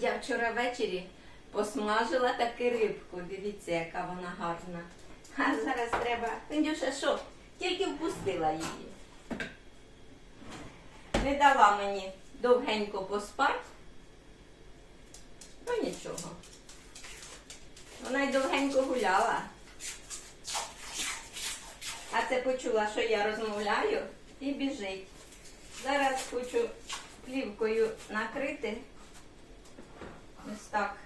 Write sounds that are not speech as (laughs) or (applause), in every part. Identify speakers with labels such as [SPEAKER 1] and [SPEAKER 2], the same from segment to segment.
[SPEAKER 1] Я вчора ввечері посмажила таки рибку. Дивіться, яка вона гарна. А зараз треба. Індюша, що? Тільки впустила її. Не дала мені довгенько поспати. Ну нічого. Вона й довгенько гуляла. А це почула, що я розмовляю і біжить. Зараз хочу плівкою накрити. Ось так.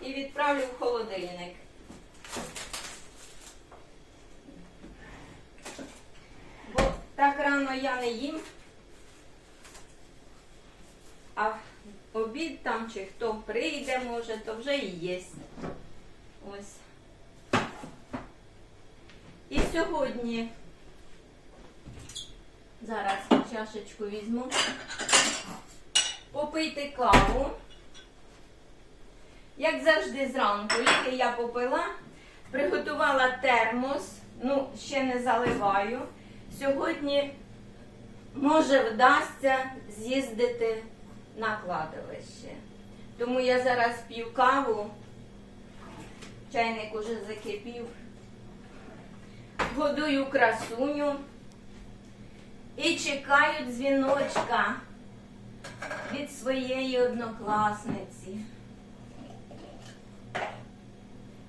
[SPEAKER 1] І відправлю в. Бо так рано я не їм. А обід там чи хто прийде, може, то вже і єсть. Ось. І сьогодні зараз чашечку візьму. Попийте каву. Як завжди зранку, тільки я попила, приготувала термос, ну, ще не заливаю. Сьогодні, може, вдасться з'їздити на кладовище. Тому я зараз п'ю каву, чайник уже закипів, годую красуню і чекаю дзвіночка від своєї однокласниці.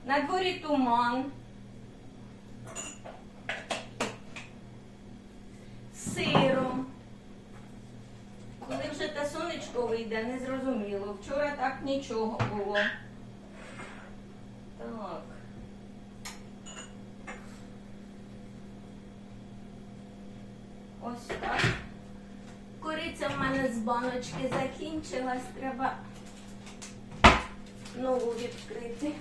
[SPEAKER 1] На дворі туман. Сиро. Коли вже те сонечко вийде, не зрозуміло. Вчора так нічого було. Так. Ось так. Кориця в мене з баночки закінчилась, треба нову відкрити.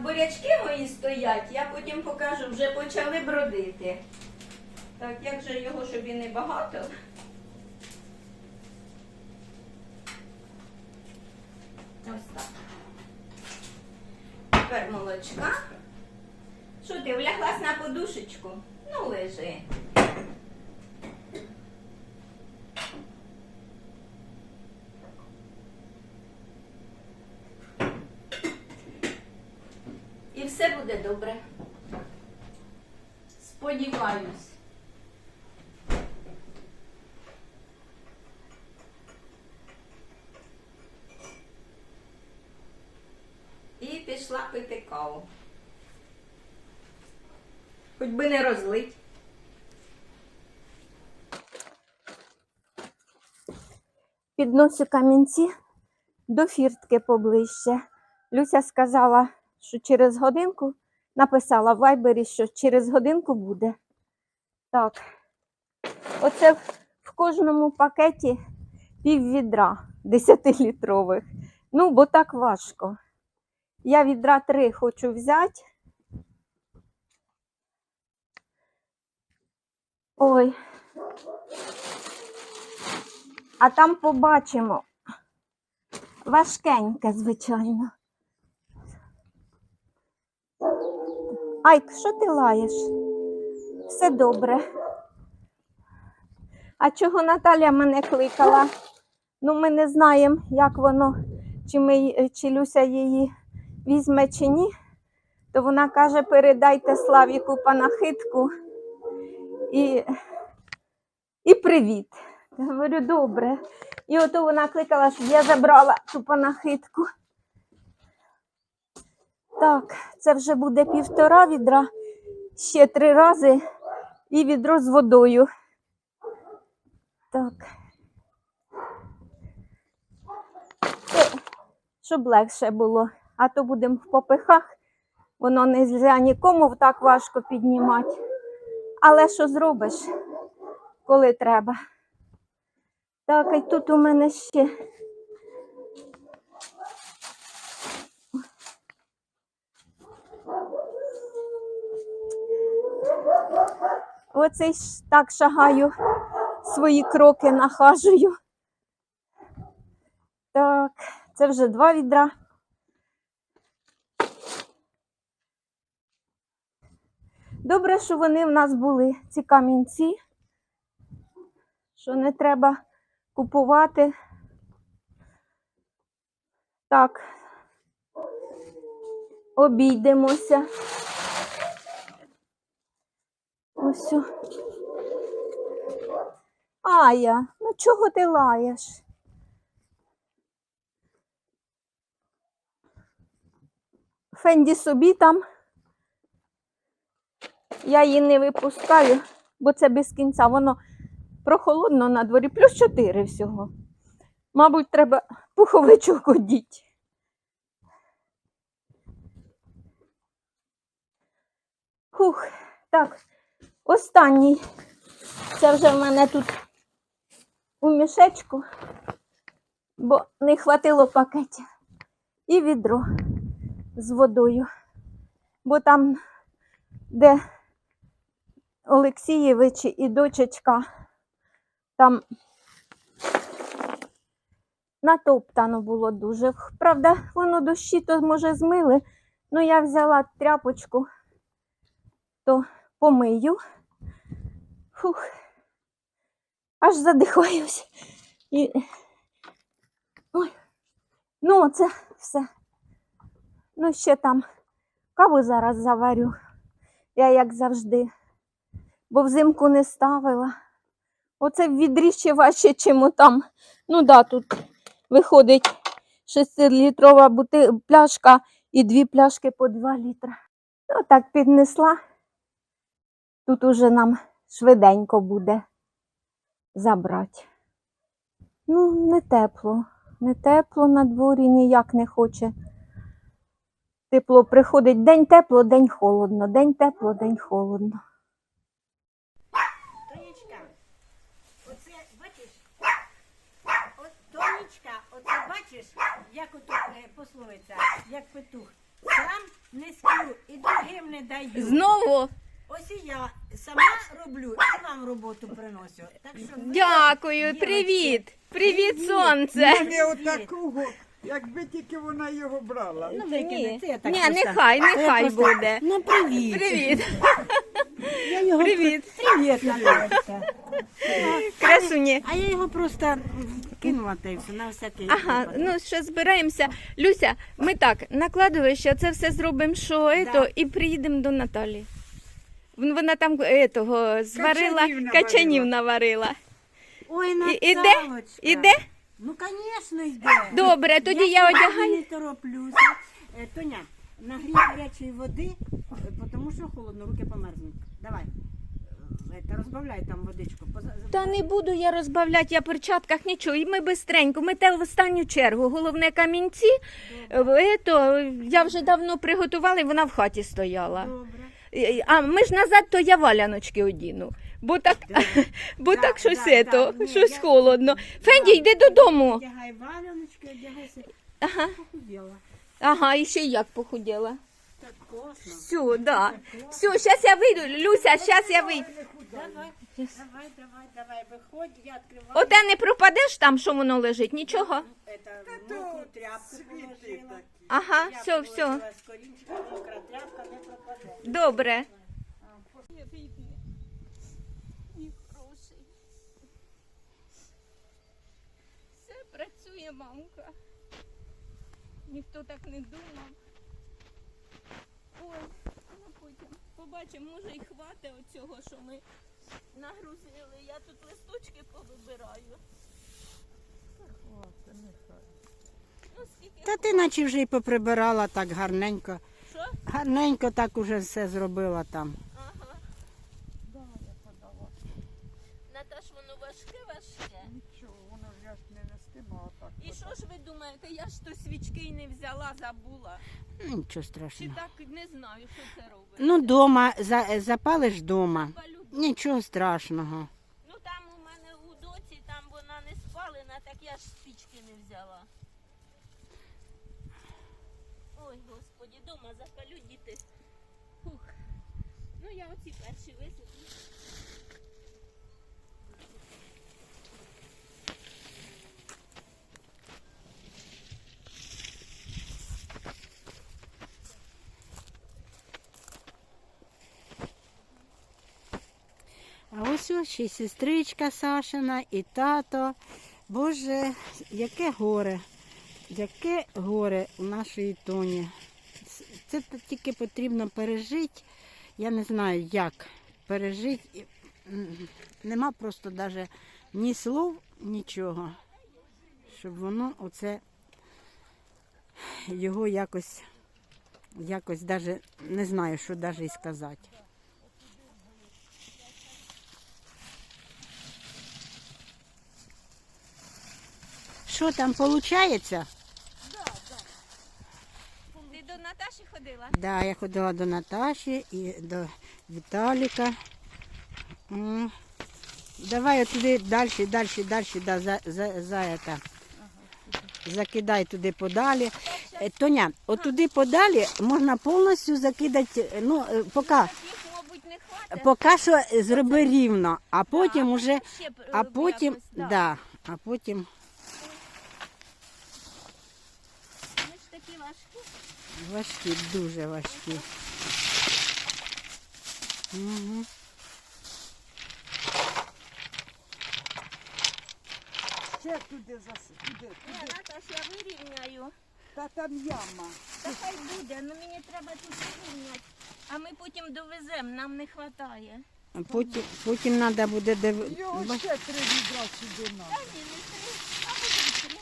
[SPEAKER 1] Бурячки мої стоять, я потім покажу, вже почали бродити. Так, як же його, щоб і не багато. Ось так. Тепер молочка. Що ти вляглась на подушечку? Ну, лежи. І все буде добре. Сподіваюсь. І пішла пити каву. Хоч би не розлить.
[SPEAKER 2] Підносю камінці до фіртки поближче. Люся сказала, що через годинку написала в вайбері, що через годинку буде. Так, оце в- кожному пакеті пів відра 10-літрових. Ну, бо так важко. Я відра три хочу взяти. Ой. А там побачимо. Важкеньке, звичайно. Айк, що ти лаєш? Все добре. А чого Наталя мене кликала? Ну, ми не знаємо, як воно, чи, ми, чи Люся її візьме чи ні. То вона каже, передайте Славіку панахидку і, і привіт. Я говорю, добре. І ото вона кликала, щоб я забрала ту панахидку. Так, це вже буде півтора відра, ще три рази і відро з водою. Так. Е, Щоб легше було, а то будемо в попихах. Воно не можна нікому так важко піднімати. Але що зробиш, коли треба? Так, і тут у мене ще. Оце ж так шагаю, свої кроки нахажую. Так, це вже два відра. Добре, що вони в нас були, ці камінці, що не треба купувати. Так, обійдемося. Ось. Ая, ну чого ти лаєш? Фенді собі там. Я її не випускаю, бо це без кінця. Воно прохолодно на дворі, плюс 4 всього. Мабуть, треба пуховичок одіти. Хух, так, останній. Це вже в мене тут у мішечку, бо не хватило пакетів. І відро з водою. Бо там, де Олексієвич і дочечка, там натоптано було дуже. Правда, воно дощі то може змили. Ну, я взяла тряпочку, то помию. Фух. Аж задихаюсь. І... Ой. Ну, це все. Ну, ще там каву зараз заварю. Я як завжди. Бо взимку не ставила. Оце в відрі ще важче, чим там. Ну да, тут виходить 6-літрова бути... пляшка і дві пляшки по 2 літра. Ну, так піднесла. Тут уже нам швиденько буде забрати. Ну, не тепло. Не тепло на дворі ніяк не хоче. Тепло приходить день тепло, день холодно, день тепло, день холодно.
[SPEAKER 3] Тонечка, оце бачиш? От, Тонечка, оце бачиш, як ото е, пословиця, як петух. Сам не сплю і другим не даю.
[SPEAKER 1] Знову
[SPEAKER 3] Ось і я сама роблю і вам роботу приношу. Так що ви,
[SPEAKER 1] дякую,
[SPEAKER 3] дівочки,
[SPEAKER 1] привіт! Привіт,
[SPEAKER 3] Привіт.
[SPEAKER 1] сонце!
[SPEAKER 4] Не отакого, якби тільки вона його брала.
[SPEAKER 3] Ну,
[SPEAKER 1] Ні,
[SPEAKER 3] викине, це я так
[SPEAKER 1] Ні,
[SPEAKER 3] просто-
[SPEAKER 1] нехай, нехай
[SPEAKER 3] просто-
[SPEAKER 1] буде.
[SPEAKER 3] Ну, привіт.
[SPEAKER 1] Привіт,
[SPEAKER 3] Я його
[SPEAKER 1] Привіт.
[SPEAKER 3] Привіт, Наталочка.
[SPEAKER 1] красуні.
[SPEAKER 3] А я його просто кинула та й все, на всякий
[SPEAKER 1] Ага,
[SPEAKER 3] випадок.
[SPEAKER 1] ну що збираємося. Люся, ми так, на кладовище це все зробимо, що ето, і приїдемо до Наталі. Вон- Вона там етого зварила,
[SPEAKER 4] Качанів
[SPEAKER 1] качанів наварила.
[SPEAKER 3] Ой,
[SPEAKER 1] І- іде?
[SPEAKER 3] Наталочка.
[SPEAKER 1] Іде?
[SPEAKER 3] Ну, звісно, йде.
[SPEAKER 1] Добре, тоді я
[SPEAKER 3] сьогодні
[SPEAKER 1] одягаю.
[SPEAKER 3] не тороплюся. Е, Тоня, нагрій гарячої води, е, тому що холодно, руки померзнуть. Давай. Е, Та розбавляй там водичку. Поза-
[SPEAKER 1] Та не буду я розбавляти, я в перчатках нічого. І ми бистренько, ми те в останню чергу. Головне камінці. е, Ето, я вже давно приготувала, і вона в хаті стояла.
[SPEAKER 3] Добре.
[SPEAKER 1] Е, А ми ж назад, то я валяночки одіну. Бо так, (laughs) бо
[SPEAKER 3] Да,
[SPEAKER 1] так щось
[SPEAKER 3] да,
[SPEAKER 1] ето,
[SPEAKER 3] да,
[SPEAKER 1] щось
[SPEAKER 3] я-
[SPEAKER 1] холодно. Фенді, йди додому.
[SPEAKER 3] Одягай валяночки, одягайся.
[SPEAKER 1] Ага,
[SPEAKER 3] Похуділа.
[SPEAKER 1] ага, і ще й як похуділа.
[SPEAKER 3] Так косно.
[SPEAKER 1] Все, да. Все, зараз я вийду. Люся, зараз я вийду.
[SPEAKER 3] Давай, давай, давай, давай, виходь, я відкриваю.
[SPEAKER 1] Оте не пропадеш там, що воно лежить, нічого.
[SPEAKER 3] Это, мокру тряпку положила.
[SPEAKER 1] Ага, все, все.
[SPEAKER 3] корінчика, мокра тряпка не пропаде.
[SPEAKER 1] Добре. Все працює, мамка. Ніхто так не думав. Ой, ну потім побачимо, може й хватить оцього, що ми нагрузили. Я тут листочки повибираю. Ну, скільки
[SPEAKER 3] Та ти наче вже й поприбирала так гарненько.
[SPEAKER 1] що?
[SPEAKER 3] Гарненько так уже все зробила там.
[SPEAKER 1] Ага. Наташ, воно важке, важке.
[SPEAKER 4] Нічого, воно ж я ж не нестима отак.
[SPEAKER 1] І що ж ви думаєте, я ж то свічки й не взяла, забула.
[SPEAKER 3] Ну, Нічого
[SPEAKER 1] Чи
[SPEAKER 3] страшного.
[SPEAKER 1] так не знаю, що це робить.
[SPEAKER 3] Ну, дома, за, запалиш дома. Нічого страшного.
[SPEAKER 1] Ну там у мене у доці, там вона не спалена, так я ж спічки не взяла. Ой, господі, дома запалю діти. Фух. Ну я оці перші висиплю.
[SPEAKER 3] ось ось ще сестричка Сашина, і тато. Боже, яке горе, яке горе у нашої Тоні. Це тільки потрібно пережити. Я не знаю, як пережити. Нема просто навіть ні слов, нічого. Щоб воно оце його якось, якось даже не знаю, що навіть і сказати. Що там виходить?
[SPEAKER 1] Ти до Ходила?
[SPEAKER 3] Да, я ходила до Наташі і до Віталіка. М. Давай туди далі, далі, далі, да, за, за, за это. Закидай туди подалі. Е, Тоня, отуди подалі можна повністю закидати, е, ну, е, поки,
[SPEAKER 1] Їх, мабуть, не хватить.
[SPEAKER 3] поки що зроби рівно, а потім уже,
[SPEAKER 1] Ще б,
[SPEAKER 3] а
[SPEAKER 1] е,
[SPEAKER 3] потім,
[SPEAKER 1] якось, да.
[SPEAKER 3] да, а потім
[SPEAKER 1] Вони ж такі важкі.
[SPEAKER 3] Важкі, дуже важкі. Угу.
[SPEAKER 4] Ще туди заси, туди,
[SPEAKER 1] Ні. Наташ, я вирівняю.
[SPEAKER 4] Та там яма.
[SPEAKER 1] Та хай буде, ну мені треба тут вирівняти. А ми потім довеземо, нам не вистачає.
[SPEAKER 3] Потім, потім треба буде дивитися.
[SPEAKER 4] Його ще три відра сюди надо.
[SPEAKER 1] Та ні, не три, а потім три.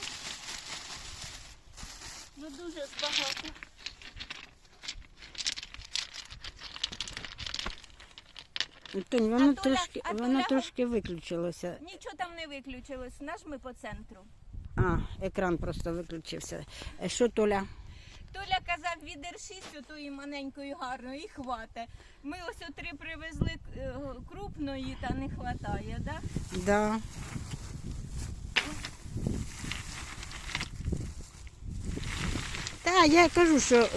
[SPEAKER 1] Ну дуже багато.
[SPEAKER 3] Тонь, воно
[SPEAKER 1] А
[SPEAKER 3] трошки,
[SPEAKER 1] а
[SPEAKER 3] воно трошки виключилося.
[SPEAKER 1] Нічого там не виключилось, наш ми по центру.
[SPEAKER 3] А, екран просто виключився. Е, Що Толя?
[SPEAKER 1] Толя казав, відершись отої маленької гарної і хвате. Ми ось три привезли е, крупної, та не хватає, да?
[SPEAKER 3] Да. Та я кажу, що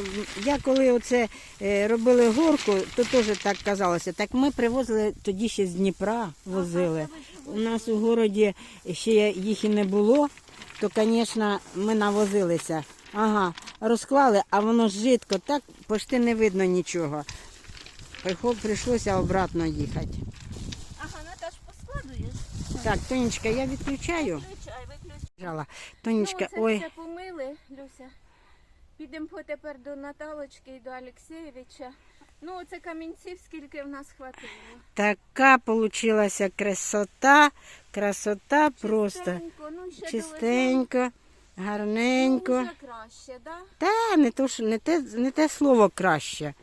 [SPEAKER 3] я коли оце е, робили горку, то теж так казалося. Так ми привозили тоді ще з Дніпра, возили. У нас у городі ще їх і не було, то, звісно, ми навозилися. Ага, розклали, а воно жидко, так почти не видно нічого. Прийшлося обратно їхати.
[SPEAKER 1] Ага, Наташ, поскладуєш?
[SPEAKER 3] Так, Тонечка, я відключаю.
[SPEAKER 1] Виключай, виключай.
[SPEAKER 3] Тонечка,
[SPEAKER 1] ну,
[SPEAKER 3] ой,
[SPEAKER 1] помили, Люся. Підемо тепер до Наталочки і до Олексєєвича. Ну, оце камінців, скільки в нас хватило.
[SPEAKER 3] така получилася красота, красота просто
[SPEAKER 1] Чистенько, ну, ще
[SPEAKER 3] чистенько, гарненько.
[SPEAKER 1] Ну, вже краще, да?
[SPEAKER 3] Та не то, що не те, не те слово краще.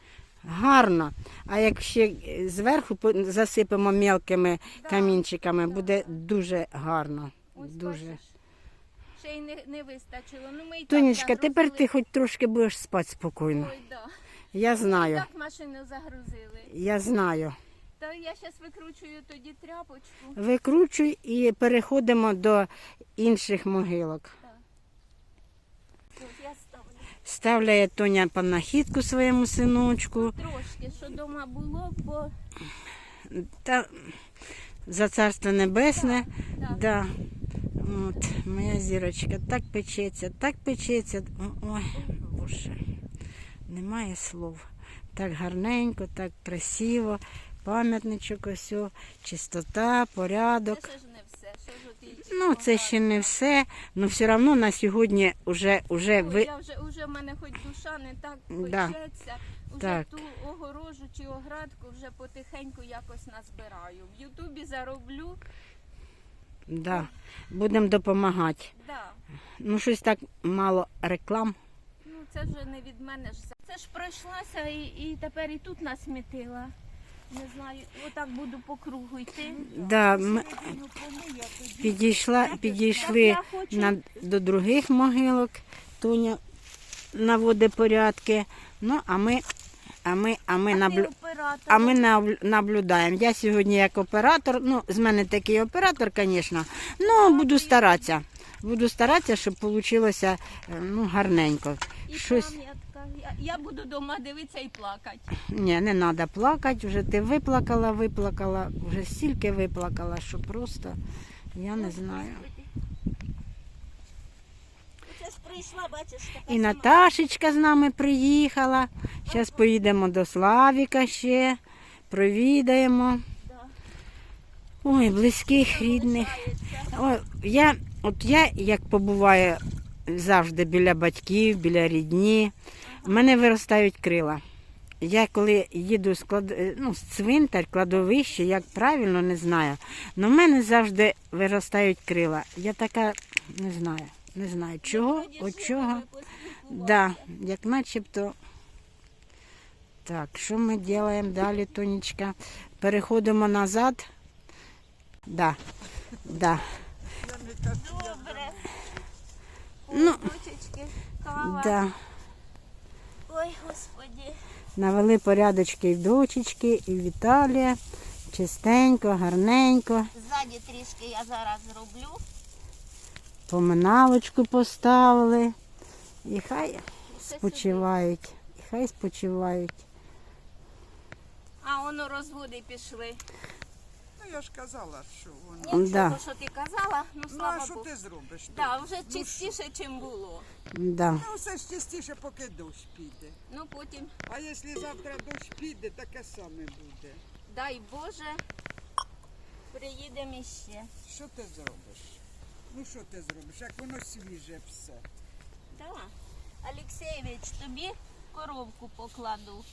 [SPEAKER 3] Гарно. А як ще зверху по- засипемо мелкими
[SPEAKER 1] Да,
[SPEAKER 3] камінчиками,
[SPEAKER 1] да.
[SPEAKER 3] буде дуже гарно.
[SPEAKER 1] Ось
[SPEAKER 3] Дуже.
[SPEAKER 1] бачиш. Ще й не, не вистачило. Ну, ми і так
[SPEAKER 3] Тонечка, тепер ти хоч трошки будеш спати спокійно.
[SPEAKER 1] Ой, да.
[SPEAKER 3] Я
[SPEAKER 1] Ми і
[SPEAKER 3] знаю,
[SPEAKER 1] так машину загрузили.
[SPEAKER 3] я знаю.
[SPEAKER 1] Та я зараз викручую тоді тряпочку.
[SPEAKER 3] Викручуй і переходимо до інших могилок.
[SPEAKER 1] Ось я ставлю.
[SPEAKER 3] Ставляє Тоня панахідку своєму синочку.
[SPEAKER 1] Трошки, що вдома було, бо
[SPEAKER 3] Та за царство небесне.
[SPEAKER 1] так.
[SPEAKER 3] Да. От, моя зірочка так печеться, так печеться. Ой, боже, немає слов. Так гарненько, так красиво. Пам'ятничок ось, чистота, порядок.
[SPEAKER 1] Це ж не все. Що ж от
[SPEAKER 3] Ну, це ще не все. але все одно на сьогодні вже, вже ви.
[SPEAKER 1] Я вже, вже в мене хоч душа не так
[SPEAKER 3] Да.
[SPEAKER 1] печеться. Уже
[SPEAKER 3] Так.
[SPEAKER 1] ту огорожу чи оградку вже потихеньку якось назбираю. В Ютубі зароблю.
[SPEAKER 3] Да, будемо допомагати.
[SPEAKER 1] Да.
[SPEAKER 3] Ну, щось так мало реклам.
[SPEAKER 1] Ну це вже не від мене ж. все. Це ж пройшлася і, і тепер і тут насмітила. Не знаю, отак буду по кругу йти.
[SPEAKER 3] Да, ми підійшла, підійшли
[SPEAKER 1] Так я хочу-
[SPEAKER 3] на, до других могилок. Тоня наводить порядки. Ну, а ми, а ми, а ми,
[SPEAKER 1] А
[SPEAKER 3] наблю... а ми наблюдаємо. Я сьогодні як оператор, ну, з мене такий оператор, звісно. Ну, буду старатися. Буду старатися, щоб вийшло ну, гарненько.
[SPEAKER 1] І
[SPEAKER 3] Щось.
[SPEAKER 1] пам'ятка. Я буду вдома дивитися і плакати.
[SPEAKER 3] Ні, не треба плакати, вже ти виплакала, виплакала, вже стільки виплакала, що просто я не знаю.
[SPEAKER 1] Це ж прийшла, бачиш, така
[SPEAKER 3] І
[SPEAKER 1] сама.
[SPEAKER 3] Наташечка з нами приїхала. Зараз поїдемо до Славіка ще, провідаємо. Ой, близьких, рідних. О, я, от я, як побуваю завжди біля батьків, біля рідні, в мене виростають крила. Я коли їду з клад... е, ну, з цвинтар, кладовище, як правильно не знаю. але в мене завжди виростають крила. Я така не знаю, не знаю чого, от чого. Да, як начебто. Так, що ми робимо далі, Тонечка? Переходимо назад. Да, да.
[SPEAKER 1] Добре.
[SPEAKER 5] Ну.
[SPEAKER 1] Кава.
[SPEAKER 3] Да.
[SPEAKER 1] Ой, господі.
[SPEAKER 3] Навели порядочки і в дочечки, і в Віталія. Чистенько, гарненько.
[SPEAKER 1] Ззаді трішки я зараз зроблю.
[SPEAKER 3] Поминалочку поставили. І хай спочивають. І хай спочивають.
[SPEAKER 1] А воно розводи пішли.
[SPEAKER 4] Ну я ж казала, що воно.
[SPEAKER 1] Нічого,
[SPEAKER 3] Да.
[SPEAKER 1] що ти казала, ну слава
[SPEAKER 4] Ну а що
[SPEAKER 1] Богу.
[SPEAKER 4] ти зробиш?
[SPEAKER 1] Да, вже
[SPEAKER 4] Ну,
[SPEAKER 1] чистіше, чим було.
[SPEAKER 3] Да.
[SPEAKER 4] Ну все ж частіше, поки дощ піде.
[SPEAKER 1] Ну потім,
[SPEAKER 4] А якщо завтра дощ піде, таке саме буде.
[SPEAKER 1] дай Боже, приїдемо іще.
[SPEAKER 4] Що ти зробиш? Ну що ти зробиш? Як воно свіже все.
[SPEAKER 1] Да. Олексійович, тобі коровку покладу.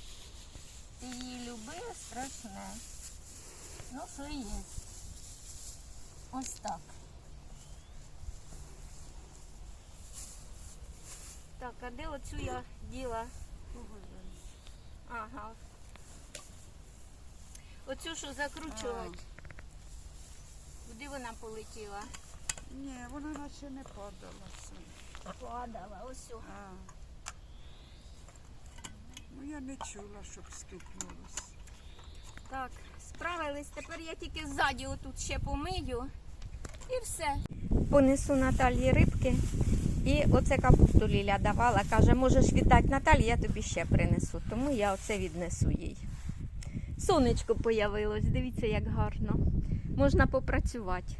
[SPEAKER 1] Ти її любив страшне. Ну, що є. Ось так. Так, а де оцю я діла? Ага. Оцю, що закручувати. Куди вона полетіла?
[SPEAKER 4] Ні, вона наче не падала.
[SPEAKER 1] Падала, ось. о.
[SPEAKER 4] А. Ну я не чула, щоб стукнулося.
[SPEAKER 1] Так, справились. Тепер я тільки ззаді отут ще помию. І все.
[SPEAKER 5] Понесу Наталі рибки. І оце капусту Ліля давала. Каже, можеш віддати Наталі, я тобі ще принесу. Тому я оце віднесу їй. Сонечко появилось, дивіться, як гарно. Можна попрацювати.